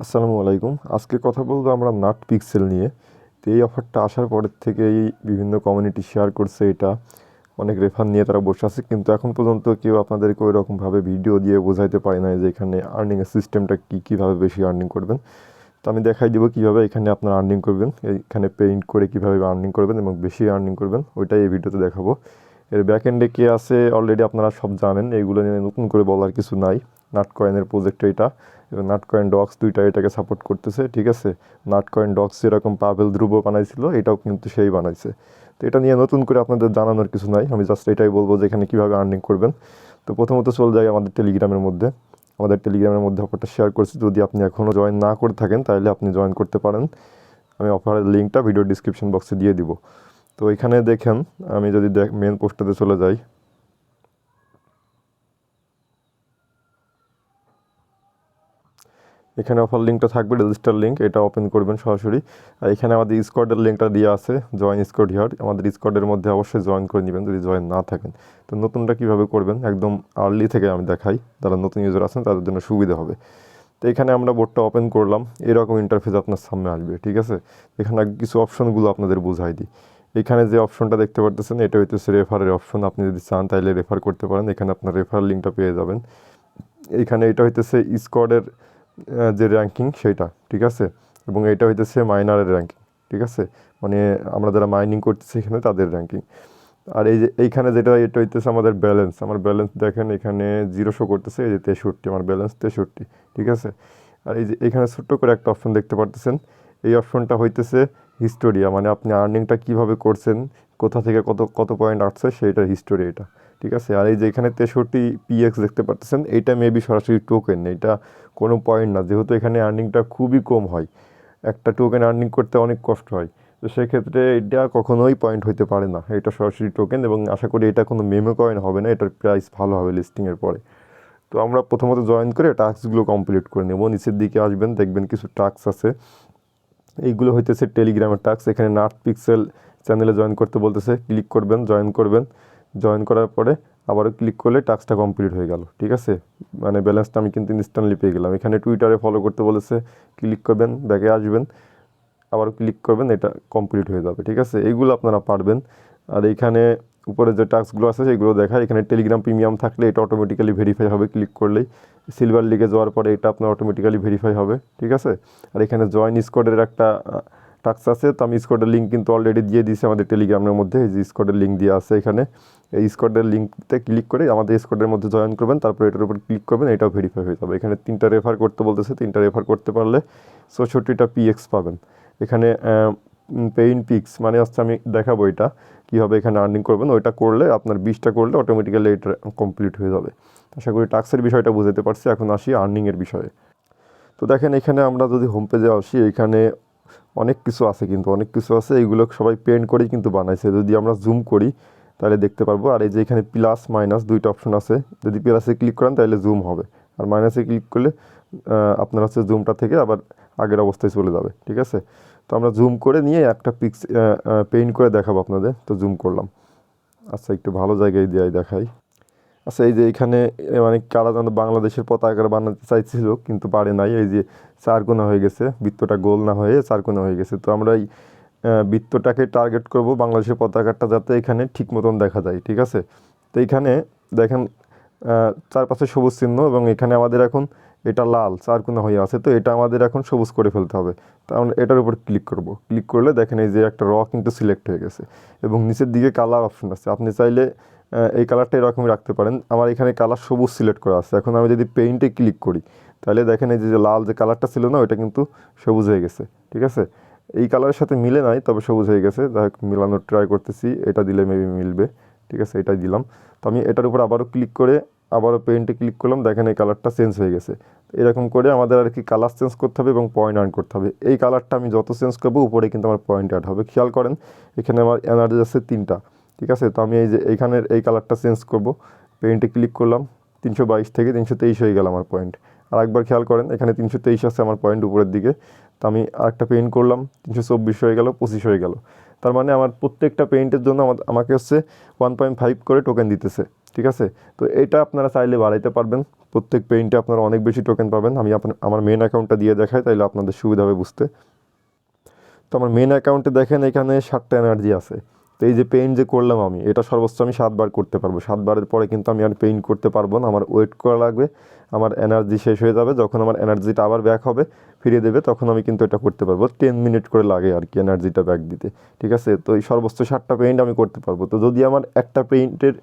আসসালামু আলাইকুম। আজকে কথা বলব আমরা নাট পিক্সেল নিয়ে। তো এই অফারটা আসার পরের থেকেই বিভিন্ন কমিউনিটি শেয়ার করছে এটা। অনেক রেফার নিয়ে তারা বসে আছে। কিন্তু এখন পর্যন্ত কেউ আপনাদেরকে ওই রকমভাবে ভিডিও দিয়ে বোঝাইতে পারে না যে এখানে আর্নিংয়ের সিস্টেমটা কী, কীভাবে বেশি আর্নিং করবেন। তো আমি দেখাই দিব কীভাবে এখানে আপনারা আর্নিং করবেন, এখানে পেইন্ট করে কীভাবে আর্নিং করবেন এবং বেশি আর্নিং করবেন, ওইটাই এই ভিডিওতে দেখাবো। এর ব্যাক এন্ডে কে আছে অলরেডি আপনারা সব জানেন। এইগুলো নিয়ে নতুন করে বলার কিছু নাই। নাট কয়েনের প্রজেক্ট এটা। নাট কয়েন ডক্স দুইটা এটাকে সাপোর্ট করতেছে, ঠিক আছে? নাট কয়েন ডক্স যেরকম পাভেল ধ্রুব বানাইছিল, এটাও কিন্তু সেই বানাইছে। তো এটা নিয়ে নতুন করে আপনাদের জানানোর কিছু নাই, আমি জাস্ট এটাই বলব যে এখানে কীভাবে আর্নিং করবেন। তো প্রথমত চলে যায় আমাদের টেলিগ্রামের মধ্যে। আমাদের টেলিগ্রামের মধ্যে অফারটা শেয়ার করছি, যদি আপনি এখনও জয়েন না করে থাকেন, তাহলে আপনি জয়েন করতে পারেন। আমি অফারের লিঙ্কটা ভিডিও ডিসক্রিপশন বক্সে দিয়ে দিব। তো এখানে দেখেন, আমি যদি মেন পোস্টাতে চলে যাই। এখানে অফার লিঙ্কটা থাকবে রেজিস্টার লিঙ্ক এটা ওপেন করবেন সরাসরি। আর এখানে আমাদের স্কোয়াডের লিঙ্কটা দেওয়া আছে জয়েন স্কোয়াড হিয়ার আমাদের স্কোয়াডের মধ্যে অবশ্যই জয়েন করে নেবেন যদি জয়েন না থাকেন। তো নতুনটা কীভাবে করবেন? একদম আর্লি থেকে আমি দেখাই। যারা নতুন ইউজার আছেন, তাদের জন্য সুবিধা হবে। তো এখানে আমরা বোর্ডটা ওপেন করলাম। এরকম ইন্টারফেস আপনার সামনে আসবে, ঠিক আছে? এখানে কিছু অপশনগুলো আপনাদের বোঝাই দিই। এখানে যে অপশনটা দেখতে পারতেছেন, এটা হইতেছে রেফারের অপশন আপনি যদি চান তাহলে রেফার করতে পারেন। এখানে আপনার রেফার লিঙ্কটা পেয়ে যাবেন। এখানে এটা হইতেছে স্কোয়াডের যে র্যাঙ্কিং সেইটা, ঠিক আছে? এবং এটা হইতেছে মাইনারের র্যাঙ্কিং ঠিক আছে? মানে আমরা যারা মাইনিং করতেছি এখানে তাদের র্যাঙ্কিং আর এই যে এইখানে যেটা এটা হইতেছে আমাদের ব্যালেন্স আমার ব্যালেন্স দেখেন এখানে জিরো শো করতেছে, এই যে তেষট্টি, আমার ব্যালেন্স তেষট্টি, ঠিক আছে? আর এই যে এখানে ছোট্ট করে একটা অপশন দেখতে পারতেছেন, এই অপশনটা হইতেছে হিস্টোরিয়া মানে আপনি আর্নিংটা কীভাবে করছেন, কোথা থেকে কত কত পয়েন্ট আসছে, সেইটার হিস্টোরি এটা। ঠিক আছে? আর এই যে এখানে তেষট্টি পিএক্স দেখতে পাচ্ছেন এইটা মেবি সরাসরি টোকেন এটা কোনো পয়েন্ট না। যেহেতু এখানে আর্নিংটা খুবই কম হয়, একটা টোকেন আর্নিং করতে অনেক কষ্ট হয়। তো সেক্ষেত্রে এটা কখনোই পয়েন্ট হইতে পারে না। এটা সরাসরি টোকেন এবং আশা করি এটা কোনো মেমো কয়েন হবে না, এটার প্রাইস ভালো হবে লিস্টিংয়ের পরে। তো আমরা প্রথমত জয়েন করে টাস্কগুলো কমপ্লিট করে নেব। নিচের দিকে আসবেন, দেখবেন কিছু টাস্ক আছে। এইগুলো হইতেছে টেলিগ্রামের টাস্ক এখানে নাট পিক্সেল চ্যানেলে জয়েন করতে বলতেছে ক্লিক করবেন জয়েন করবেন। জয়েন করার পরে আবারও ক্লিক করলে টাস্কটা কমপ্লিট হয়ে গেল, ঠিক আছে? মানে ব্যালেন্সটা আমি কিন্তু ইনস্ট্যান্টলি পেয়ে গেলাম। এখানে টুইটারে ফলো করতে বলেছে ক্লিক করবেন ব্যাকে আসবেন আবার ক্লিক করবেন, এটা কমপ্লিট হয়ে যাবে, ঠিক আছে? এইগুলো আপনারা পারবেন। আর এইখানে উপরে যে টাস্কগুলো আছে সেগুলো দেখায়। এখানে টেলিগ্রাম প্রিমিয়াম থাকলে এটা অটোমেটিক্যালি ভেরিফাই হবে ক্লিক করলেই। সিলভার লিগে যাওয়ার পরে এটা আপনার অটোমেটিক্যালি ভেরিফাই হবে, ঠিক আছে? আর এখানে জয়েন স্কোয়াডের একটা টাস্ক আছে, তো আমি স্কোয়াডের লিঙ্ক কিন্তু অলরেডি দিয়ে দিয়েছি আমাদের টেলিগ্রামের মধ্যে। এই যে স্কোয়াডের লিঙ্ক দিয়ে আছে এখানে। এই স্কোয়াডের লিঙ্কতে ক্লিক করে আমাদের স্কোয়াডের মধ্যে জয়েন করবেন, তারপর এটার উপর ক্লিক করবেন, এটাও ভেরিফাই হয়ে যাবে। এখানে তিনটা রেফার করতে বলতেছে, তিনটা রেফার করতে পারলে চৌষট্টিটা পিএক্স পাবেন। এখানে পেইন পিক্স মানে হচ্ছে আমি দেখাবো এটা, কীভাবে এখানে আর্নিং করবেন। ওইটা করলে, আপনার বিশটা করলে অটোমেটিক্যালি এটা কমপ্লিট হয়ে যাবে। আশা করি টাক্সের বিষয়টা বুঝতে পারছি, এখন আসি আর্নিংয়ের বিষয়ে। তো দেখেন, এখানে আমরা যদি হোম পেজে আসি, এখানে অনেক কিছু আছে কিন্তু, অনেক কিছু আছে এইগুলো সবাই পেন্ট করেই কিন্তু বানাইছে। যদি আমরা জুম করি, তাহলে দেখতে পারব। আর এই যে এখানে প্লাস মাইনাস দুইটা অপশন আছে। যদি প্লাসে ক্লিক করেন, তাহলে জুম হবে। আর মাইনাসে ক্লিক করলে আপনার হচ্ছে জুমটা থেকে আবার আগের অবস্থায় চলে যাবে। ঠিক আছে? তো আমরা জুম করে নিয়ে একটা পিক্স পেইন্ট করে দেখাবো আপনাদের। তো জুম করলাম। আচ্ছা একটু ভালো জায়গায় দিয়ে দেখাই। আচ্ছা এই যে এখানে মানে কারা যেন বাংলাদেশের পতাকা বানাতে চাইছিল, কিন্তু পারে নাই। এই যে চারকোনা হয়ে গেছে, বৃত্তটা গোল না হয়ে চারকোনা হয়ে গেছে। তো আমরা এই বৃত্তটাকে টার্গেট করব বাংলাদেশের পতাকাটা যাতে এখানে ঠিক মতন দেখা যায়, ঠিক আছে? তো এখানে দেখেন চারপাশে সবুজ চিহ্ন এবং এখানে আমাদের এখন এটা লাল, চারকোনা হয়ে আছে। তো এটা আমাদের এখন সবুজ করে ফেলতে হবে। তো আমরা এটার উপর ক্লিক করব। ক্লিক করলে দেখেন এই যে একটা র কিন্তু সিলেক্ট হয়ে গেছে। এবং নিচের দিকে কালার অপশন আছে। আপনি চাইলে এই কালারটা এরকমই রাখতে পারেন। আমার এখানে কালার সবুজ সিলেক্ট করা আছে। এখন আমি যদি পেইন্টে ক্লিক করি, তাহলে দেখেন এই যে লাল যে কালারটা ছিল না, ওইটা কিন্তু সবুজ হয়ে গেছে। ঠিক আছে? এই কালারের সাথে মিলে নাই, তবে সবুজ হয়ে গেছে। যাই হোক, মিলানোর ট্রাই করতেছি। এটা দিলে মেবি মিলবে। ঠিক আছে? এটাই দিলাম। তো আমি এটার উপর আবারও ক্লিক করে আবারও পেইন্টে ক্লিক করলাম। দেখেন এই কালারটা চেঞ্জ হয়ে গেছে। এরকম করে আমাদের আর কি কালার চেঞ্জ করতে হবে এবং পয়েন্ট আর্ন করতে হবে। এই কালারটা আমি যত চেঞ্জ করব, উপরে কিন্তু আমার পয়েন্ট অ্যাড হবে। খেয়াল করেন, এখানে আমার এনার্জি আছে তিনটা। ঠিক আছে? তো আমি এই যে এইখানের এই কালারটা চেঞ্জ করব। পেইন্টে ক্লিক করলাম, তিনশো বাইশ থেকে তিনশো তেইশ হয়ে গেল আমার পয়েন্ট আর একবার খেয়াল করেন, এখানে তিনশো তেইশ আছে আমার পয়েন্ট উপরের দিকে। তো আমি আরেকটা পেইন্ট করলাম, তিনশো চব্বিশ হয়ে গেল, পঁচিশ হয়ে গেল। তার মানে আমার প্রত্যেকটা পেইন্টের জন্য আমাকে হচ্ছে ওয়ান পয়েন্ট ফাইভ করে টোকেন দিতেছে, ঠিক আছে? তো এটা আপনারা চাইলে বাড়াইতে পারবেন। প্রত্যেক পেইন্টে আপনারা অনেক বেশি টোকেন পাবেন। আমি আমার মেন অ্যাকাউন্টটা দিয়ে দেখাই, তাইলে আপনাদের সুবিধা হবে বুঝতে। তো আমার মেন অ্যাকাউন্টে দেখেন এখানে সাতটা এনার্জি আছে। তো এই যে পেইন্ট যে করলাম আমি, এটা সর্বোচ্চ আমি সাতবার করতে পারব। সাতবারের পরে কিন্তু আমি আর পেইন্ট করতে পারব না, আমার ওয়েট করা লাগবে, আমার এনার্জি শেষ হয়ে যাবে, যখন আমার এনার্জিটা আবার ব্যাক হবে, ফিরিয়ে দেবে, তখন আমি কিন্তু এটা করতে পারব। টেন মিনিট করে লাগে আর কি এনার্জিটা ব্যাক দিতে, ঠিক আছে? তো এই সর্বোচ্চ ষাটটা পেইন্ট আমি করতে পারব। তো যদি আমার একটা পেইন্টের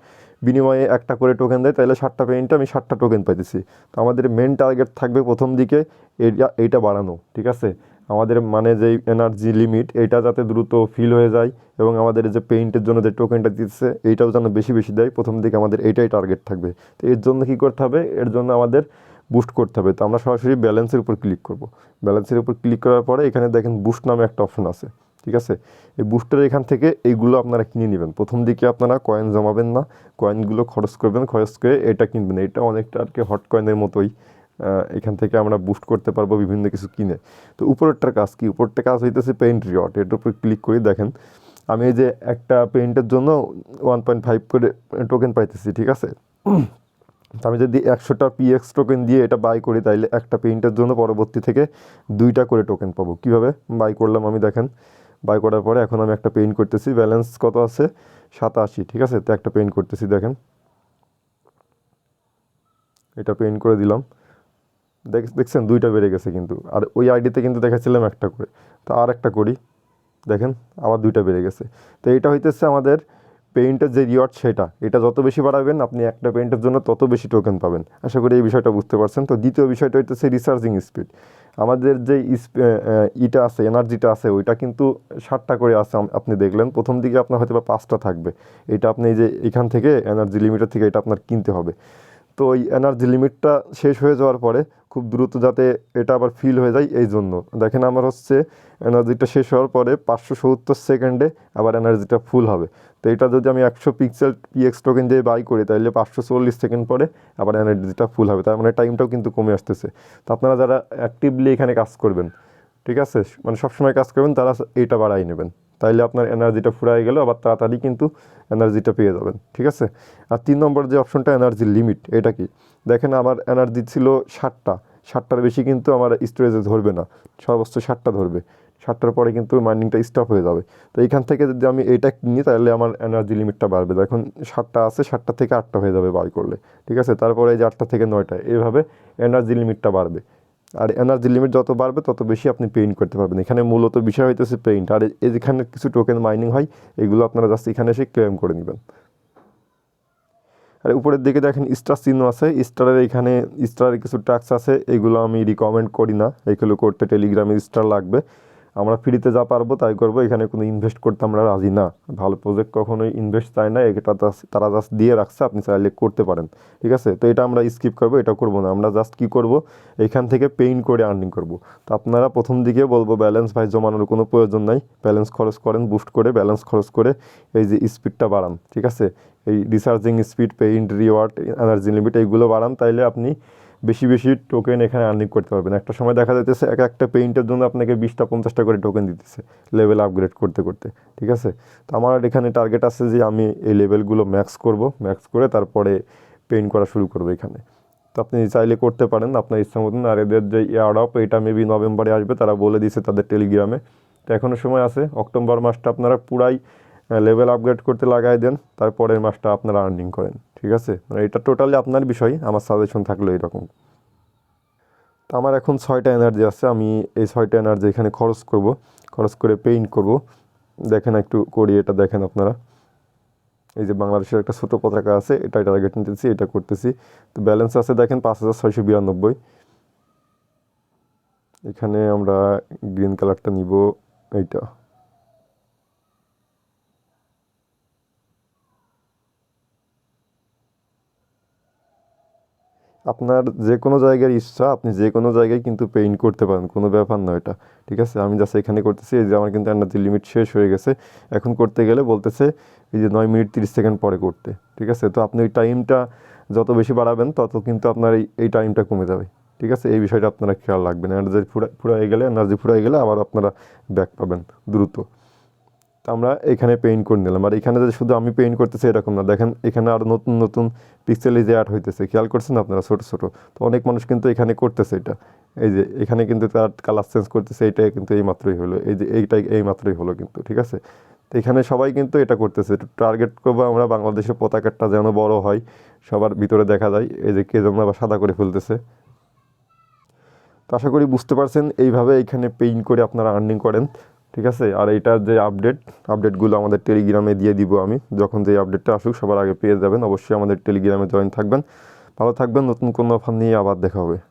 বিনিময়ে একটা করে টোকেন দেয়, তাহলে ষাটটা পেইন্টে আমি ষাটটা টোকেন পাইতেছি। তো আমাদের মেন টার্গেট থাকবে প্রথম দিকে, এইটা এইটা বাড়ানো, ঠিক আছে? আমাদের মানে যেই এনার্জি লিমিট এটা যাতে দ্রুত ফিল হয়ে যায় এবং আমাদের যে পেইন্টের জন্য যে টোকেনটা দিচ্ছে এইটাও যেন বেশি বেশি দেয়। প্রথম দিকে আমাদের এইটাই টার্গেট থাকবে। তো এর জন্য কী করতে হবে? এর জন্য আমাদের বুস্ট করতে হবে। তো আমরা সরাসরি ব্যালেন্সের উপর ক্লিক করব। ব্যালেন্সের উপর ক্লিক করার পরে এখানে দেখেন বুস্ট নামে একটা অপশন আছে। ঠিক আছে? এই বুস্টের এখান থেকে এইগুলো আপনারা কিনে নেবেন। প্রথম দিকে আপনারা কয়েন জমাবেন না। কয়েনগুলো খরচ করবেন। খরচ করে এটা কিনবেন। এটা অনেকটা আর কি হট কয়েনের মতোই। এখান থেকে আমরা বুস্ট করতে পারব বিভিন্ন কিছু কিনে। তো উপরেরটার কাজ কি? উপরেরটা কাজ হইতেছে পেইন্ট রিওয়ার্ড এটার উপর ক্লিক করি দেখেন। আমি এই যে একটা পেইন্টের জন্য ওয়ান পয়েন্ট ফাইভ করে টোকেন পাইতেছি, ঠিক আছে? তো আমি যদি একশোটা পিএক্স টোকেন দিয়ে এটা বাই করি, তাইলে একটা পেইন্টের জন্য পরবর্তী থেকে দুইটা করে টোকেন পাবো। কীভাবে? বাই করলাম আমি, দেখেন। বাই করার পরে এখন আমি একটা পেইন্ট করতেছি। ব্যালেন্স কত আছে? সাতাশি, ঠিক আছে? তো একটা পেইন্ট করতেছি, দেখেন। এটা পেইন্ট করে দিলাম। দেখছেন? দুইটা বেড়ে গেছে কিন্তু। আর ওই আইডিতে কিন্তু দেখাচ্ছিলাম একটা করে। তো আর একটা করি। দেখেন, আবার দুইটা বেড়ে গেছে। তো এটা হইতেছে আমাদের পেইন্টের যে রিওয়ার্ড সেটা। এটা যত বেশি বাড়াবেন, আপনি একটা পেইন্টের জন্য তত বেশি টোকেন পাবেন। আশা করি এই বিষয়টা বুঝতে পারছেন। তো দ্বিতীয় বিষয়টা হইতেছে রিসার্জিং স্পিড আমাদের যে ইটা আছে এনার্জিটা আছে, ওইটা কিন্তু ষাটটা করে আছে আপনি দেখলেন। প্রথম দিকে আপনার হয়তো বা পাঁচটা থাকবে। এটা আপনি এই যে এখান থেকে এনার্জি লিমিটের থেকে এটা আপনার কিনতে হবে। তো ওই এনার্জি লিমিটটা শেষ হয়ে যাওয়ার পরে খুব দ্রুত যাতে এটা আবার ফিল হয়ে যায় এই জন্য দেখেন আমার হচ্ছে এনার্জিটা শেষ হওয়ার পরে পাঁচশো সত্তর সেকেন্ডে আবার এনার্জিটা ফুল হবে। তো এটা যদি আমি একশো পিক্সেল পিএক্স টোকেন দিয়ে বাই করি, তাহলে পাঁচশো চল্লিশ সেকেন্ড পরে আবার এনার্জিটা ফুল হবে। তার মানে টাইমটাও কিন্তু কমে আসতেছে। তো আপনারা যারা অ্যাক্টিভলি এখানে কাজ করবেন, ঠিক আছে? মানে সবসময় কাজ করবেন, তারা এইটা বাড়াই নেবেন। তাইলে আপনার এনার্জিটা ফুরাই গেলে আবার তাড়াতাড়ি কিন্তু এনার্জিটা পেয়ে যাবেন, ঠিক আছে? আর তিন নম্বর যে অপশনটা এনার্জি লিমিট এটা কি? দেখেন আমার এনার্জি ছিল ষাটটা, ষাটটার বেশি কিন্তু আমার স্টোরেজে ধরবে না, সর্বোচ্চ ষাটটা ধরবে। ষাটটার পরে কিন্তু মাইনিংটা স্টপ হয়ে যাবে। তো এখান থেকে যদি আমি এটা কিনি তাহলে আমার এনার্জি লিমিটটা বাড়বে। দেখুন, ষাটটা আছে, ষাটটা থেকে আটটা হয়ে যাবে বাই করলে, ঠিক আছে? তারপরে এই যে আটটা থেকে নয়টা, এইভাবে এনার্জি লিমিটটা বাড়বে। আর এনার্জি লিমিট যত বাড়বে, তত বেশি আপনি পেইন্ট করতে পারবেন। এখানে মূলত বিষয় হইতেছে পেইন্ট আর এই যেখানে কিছু টোকেন মাইনিং হয়, এগুলো আপনারা জাস্ট এখানে এসে ক্লেম করে নেবেন। আর উপরের দিকে দেখেন স্টার চিহ্ন আছে। স্টারের এখানে স্টারের কিছু টাক্স আছে, এগুলো আমি রিকমেন্ড করি না। এগুলো করতে টেলিগ্রামে স্টার লাগবে। আমরা ফ্রিতে যা পারব তাই করব, এখানে কোনো ইনভেস্ট করতে আমরা রাজি না। ভালো প্রজেক্ট কখনোই ইনভেস্ট চায় না এটা তারা জাস্ট দিয়ে রাখছে, আপনি চাইলে করতে পারেন। ঠিক আছে? তো এটা আমরা স্কিপ করব, এটা করব না। আমরা জাস্ট কী করব? এখান থেকে পেইন্ট করে আর্নিং করব। তো আপনারা প্রথম দিকে বলব ব্যালেন্স ভাই জমানোর কোনো প্রয়োজন নাই। ব্যালেন্স খরচ করেন বুস্ট করে ব্যালেন্স খরচ করে এই যে স্পিডটা বাড়ান। ঠিক আছে? এই researching speed paint reward energy limit এইগুলো বাড়ান। তাইলে আপনি বেশি বেশি টোকেন এখানে আর্নিং করতে পারবেন। একটা সময় দেখা যাইতেছে এক একটা পেইন্টের জন্য আপনাকে বিশটা, পঞ্চাশটা করে টোকেন দিতেছে লেভেল আপগ্রেড করতে করতে, ঠিক আছে? তো আমার এখানে টার্গেট আছে যে আমি এই লেভেলগুলো ম্যাক্স করব ম্যাক্স করে তারপরে পেইন্ট করা শুরু করব এখানে। তো আপনি চাইলে করতে পারেন, আপনার ইচ্ছা মতন। আর এদের যে ইয়ার অফ এটা মেবি নভেম্বরে আসবে, তারা বলে দিয়েছে তাদের টেলিগ্রামে। তো এখনও সময় আছে, অক্টোবর মাসটা আপনারা পুরাই লেভেল আপগ্রেড করতে লাগাই দেন, তারপরের মাসটা আপনারা আর্নিং করেন। ঠিক আছে? মানে এটা টোটালি আপনার বিষয়, আমার সাজেশন থাকল এরকম তো আমার এখন ছয়টা এনার্জি আছে, আমি এই ছয়টা এনার্জি এখানে খরচ করব, খরচ করে পেইন্ট করব। দেখেন একটু করি, এটা দেখেন আপনারা। এই যে বাংলাদেশের একটা ছোটো পতাকা আছে, এটা টার্গেট নিতেছি, এটা করতেছি। তো ব্যালেন্স আছে দেখেন পাঁচ হাজার ছয়শো বিরানব্বই। এখানে আমরা গ্রিন কালারটা নিব, এইটা। আপনার যে কোনো জায়গার ইচ্ছা, আপনি যে কোনো জায়গায় কিন্তু পেইন্ট করতে পারেন, কোনো ব্যাপার নয় এটা, ঠিক আছে? আমি জাস্ট এখানে করতেছি, এই যে আমার কিন্তু এনার্জি লিমিট শেষ হয়ে গেছে। এখন করতে গেলে বলতেছে, এই যে নয় মিনিট তিরিশ সেকেন্ড পরে করতে, ঠিক আছে? তো আপনি ওই টাইমটা যত বেশি বাড়াবেন, তত কিন্তু আপনার এই এই টাইমটা কমে যাবে, ঠিক আছে? এই বিষয়টা আপনারা খেয়াল রাখবেন। এনার্জি ফুরা ফুরাই গেলে এনার্জি ফুরাই গেলে আবার আপনারা ব্যাক পাবেন দ্রুত। তো আমরা এখানে পেইন্ট করে নিলাম। আর এখানে যে শুধু আমি পেইন্ট করতেছি এরকম না। দেখেন, এখানে আরও নতুন নতুন পিক্সেলে যে অ্যাড হইতেছে। খেয়াল করছেন আপনারা? ছোটো ছোটো। তো অনেক মানুষ কিন্তু এখানে করতেছে এটা। এই যে, এখানে কিন্তু তার কালার চেঞ্জ করতেছে। এইটাই কিন্তু এই মাত্রই হলো। এই যে, এইটাই, এই মাত্রই হলো কিন্তু, ঠিক আছে? তো এখানে সবাই কিন্তু এটা করতেছে। টার্গেট করব আমরা বাংলাদেশের পতাকাটা যেন বড় হয়। সবার ভিতরে দেখা যায়। এই যে, কে যেন আবার সাদা করে ফেলতেছে। তো আশা করি বুঝতে পারছেন। এইভাবে এখানে পেইন্ট করে আপনারা আর্নিং করেন। ঠিক আছে? আর এইটার যে আপডেট আপডেটগুলো আমাদের টেলিগ্রামে দিয়ে দিব আমি। যখন যে আপডেটটা আসুক, সবার আগে পেয়ে যাবেন। অবশ্যই আমাদের টেলিগ্রামে জয়েন থাকবেন। ভালো থাকবেন। নতুন কোনো অফার নিয়ে আবার দেখা হবে।